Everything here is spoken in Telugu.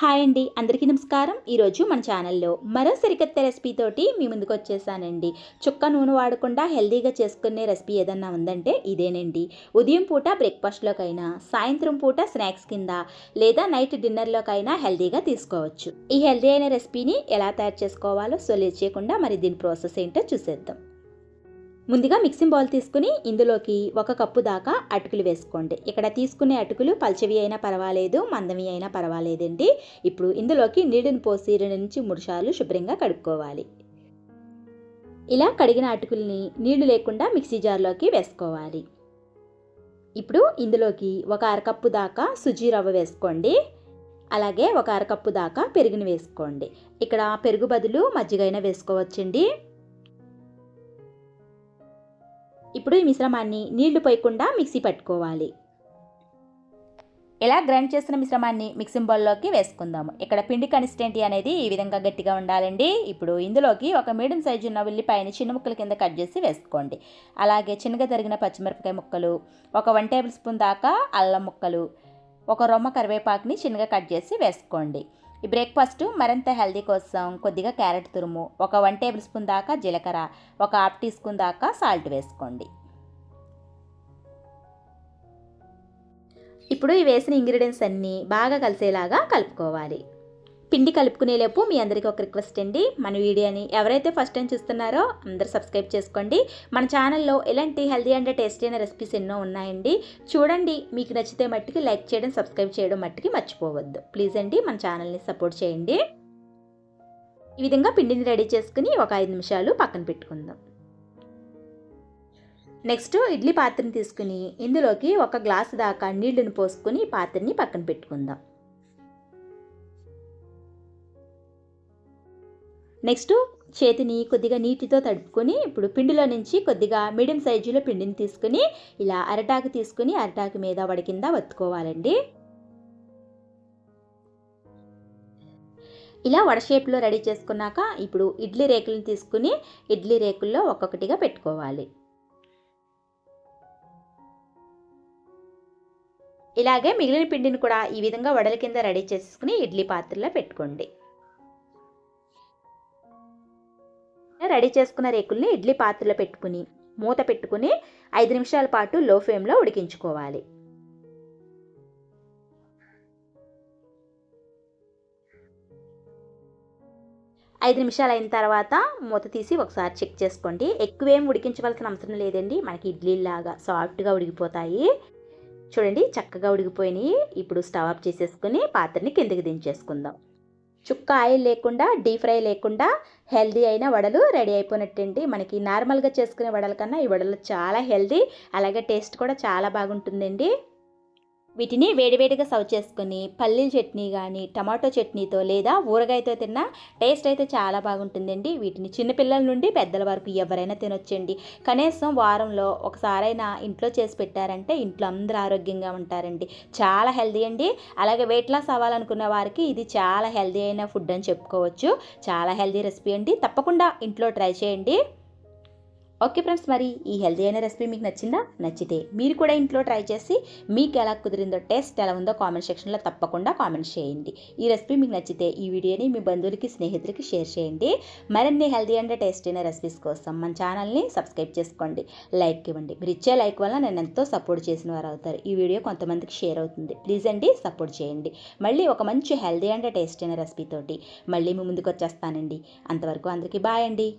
హాయ్ అండి. అందరికీ నమస్కారం. ఈరోజు మన ఛానల్లో మరో సరికొత్త రెసిపీ తోటి మీ ముందుకు వచ్చేసానండి. చుక్క నూనె వాడకుండా హెల్దీగా చేసుకునే రెసిపీ ఏదన్నా ఉందంటే ఇదేనండి. ఉదయం పూట బ్రేక్ఫాస్ట్లోకైనా సాయంత్రం పూట స్నాక్స్ కింద లేదా నైట్ డిన్నర్లోకైనా హెల్తీగా తీసుకోవచ్చు. ఈ హెల్దీ అయిన రెసిపీని ఎలా తయారు చేసుకోవాలో సో చేయకుండా మరి దీని ప్రాసెస్ ఏంటో చూసేద్దాం. ముందుగా మిక్సింగ్ బౌల్ తీసుకుని ఇందులోకి ఒక కప్పు దాకా అటుకులు వేసుకోండి. ఇక్కడ తీసుకునే అటుకులు పల్చవి అయినా పర్వాలేదు మందవి అయినా పర్వాలేదండి. ఇప్పుడు ఇందులోకి నీళ్ళని పోసి రెండు నుంచి మూడు సార్లు శుభ్రంగా కడుక్కోవాలి. ఇలా కడిగిన అటుకుల్ని నీళ్ళు లేకుండా మిక్సీ జార్లోకి వేసుకోవాలి. ఇప్పుడు ఇందులోకి ఒక అరకప్పు దాకా సుజీ రవ్వ వేసుకోండి. అలాగే ఒక అరకప్పు దాకా పెరుగుని వేసుకోండి. ఇక్కడ పెరుగు బదులు మజ్జిగైనా వేసుకోవచ్చండి. ఇప్పుడు ఈ మిశ్రమాన్ని నీళ్ళు పోయకుండా మిక్సీ పట్టుకోవాలి. ఇలా గ్రైండ్ చేసిన మిశ్రమాన్ని మిక్సింగ్ బౌల్లోకి వేసుకుందాము ఇక్కడ పిండి కన్సిస్టెంటీ అనేది ఈ విధంగా గట్టిగా ఉండాలండి. ఇప్పుడు ఇందులోకి ఒక మీడియం సైజు ఉన్న ఉల్లిపాయని చిన్న ముక్కల కింద కట్ చేసి వేసుకోండి. అలాగే చిన్నగా తరిగిన పచ్చిమిరపకాయ ముక్కలు ఒక వన్ టేబుల్ స్పూన్ దాకా అల్లం ముక్కలు ఒక రొమ్మ కరివేపాకుని చిన్నగా కట్ చేసి వేసుకోండి. ఈ బ్రేక్ఫాస్ట్ మరింత హెల్దీ కోసం కొద్దిగా క్యారెట్ తురుము ఒక వన్ టేబుల్ స్పూన్ దాకా జీలకర్ర ఒక హాఫ్ టీ స్పూన్ దాకా సాల్ట్ వేసుకోండి. ఇప్పుడు ఈ వేసిన ఇంగ్రీడియంట్స్ అన్నీ బాగా కలిసేలాగా కలుపుకోవాలి. పిండి కలుపుకునేలోపు మీ అందరికీ ఒక రిక్వెస్ట్ అండి. మన వీడియోని ఎవరైతే ఫస్ట్ టైం చూస్తున్నారో అందరు సబ్స్క్రైబ్ చేసుకోండి. మన ఛానల్లో ఇలాంటి హెల్దీ అండ్ టేస్టీ అయిన రెసిపీస్ ఎన్నో ఉన్నాయండి. చూడండి మీకు నచ్చితే మట్టికి లైక్ చేయడం సబ్స్క్రైబ్ చేయడం మట్టికి మర్చిపోవద్దు. ప్లీజ్ అండి మన ఛానల్ని సపోర్ట్ చేయండి. ఈ విధంగా పిండిని రెడీ చేసుకుని ఒక ఐదు నిమిషాలు పక్కన పెట్టుకుందాం. నెక్స్ట్ ఇడ్లీ పాత్రని తీసుకుని ఇందులోకి ఒక గ్లాసు దాకా నీళ్ళను పోసుకుని పాత్రని పక్కన పెట్టుకుందాం. నెక్స్ట్ చేతిని కొద్దిగా నీటితో తడుపుకొని ఇప్పుడు పిండిలో నుంచి కొద్దిగా మీడియం సైజులో పిండిని తీసుకుని ఇలా అరటాకు తీసుకుని అరటాకు మీద వడి కింద వత్తుకోవాలండి. ఇలా వడ షేప్లో రెడీ చేసుకున్నాక ఇప్పుడు ఇడ్లీ రేకులను తీసుకుని ఇడ్లీ రేకుల్లో ఒక్కొక్కటిగా పెట్టుకోవాలి. ఇలాగే మిగిలిన పిండిని కూడా ఈ విధంగా వడల కింద రెడీ చేసుకుని ఇడ్లీ పాత్రలో పెట్టుకోండి. రెడీ చేసుకున్న రేకుల్ని ఇడ్లీ పాత్రలో పెట్టుకుని మూత పెట్టుకుని ఐదు నిమిషాల పాటు లో ఫ్లేమ్లో ఉడికించుకోవాలి. ఐదు నిమిషాలు అయిన తర్వాత మూత తీసి ఒకసారి చెక్ చేసుకోండి. ఎక్కువేం ఉడికించవలసిన అవసరం లేదండి. మనకి ఇడ్లీలాగా సాఫ్ట్గా ఉడికిపోతాయి. చూడండి చక్కగా ఉడికిపోయినాయి. ఇప్పుడు స్టవ్ ఆఫ్ చేసేసుకుని పాత్రని కిందకి దించేసుకుందాం. చుక్క ఆయిల్ లేకుండా డీప్ ఫ్రై లేకుండా హెల్దీ అయిన వడలు రెడీ అయిపోయినట్టండి. మనకి నార్మల్గా చేసుకునే వడల కన్నా ఈ వడలు చాలా హెల్దీ అలాగే టేస్ట్ కూడా చాలా బాగుంటుందండి. వీటిని వేడివేడిగా సర్వ్ చేసుకొని పల్లీల చట్నీ కానీ టమాటో చట్నీతో లేదా ఊరగాయతో తిన్నా టేస్ట్ అయితే చాలా బాగుంటుందండి. వీటిని చిన్నపిల్లల నుండి పెద్దల వరకు ఎవరైనా తినొచ్చండి. కనీసం వారంలో ఒకసారైనా ఇంట్లో చేసి పెట్టారంటే ఇంట్లో అందరూ ఆరోగ్యంగా ఉంటారండి. చాలా హెల్దీ అండి. అలాగే వెయిట్ లాస్ అవ్వాలనుకున్న వారికి ఇది చాలా హెల్దీ అయిన ఫుడ్ అని చెప్పుకోవచ్చు. చాలా హెల్దీ రెసిపీ అండి. తప్పకుండా ఇంట్లో ట్రై చేయండి. ఓకే ఫ్రెండ్స్ మరి ఈ హెల్దీ అయిన రెసిపీ మీకు నచ్చిందా? నచ్చితే మీరు కూడా ఇంట్లో ట్రై చేసి మీకు ఎలా కుదిరిందో టేస్ట్ ఎలా ఉందో కామెంట్ సెక్షన్లో తప్పకుండా కామెంట్ చేయండి. ఈ రెసిపీ మీకు నచ్చితే ఈ వీడియోని మీ బంధువులకి స్నేహితులకి షేర్ చేయండి. మరిన్ని హెల్దీ అండ్ టేస్ట్ అయిన రెసిపీస్ కోసం మన ఛానల్ని సబ్స్క్రైబ్ చేసుకోండి. లైక్ ఇవ్వండి. మీరు ఇచ్చే లైక్ వల్ల నేను ఎంతో సపోర్ట్ చేసిన వారు అవుతారు. ఈ వీడియో కొంతమందికి షేర్ అవుతుంది. ప్లీజ్ అండి సపోర్ట్ చేయండి. మళ్ళీ ఒక మంచి హెల్దీ అండ్ టేస్ట్ అయిన రెసిపీ తోటి మళ్ళీ మీ ముందుకు వచ్చేస్తానండి. అంతవరకు అందరికీ బాయ్ అండి.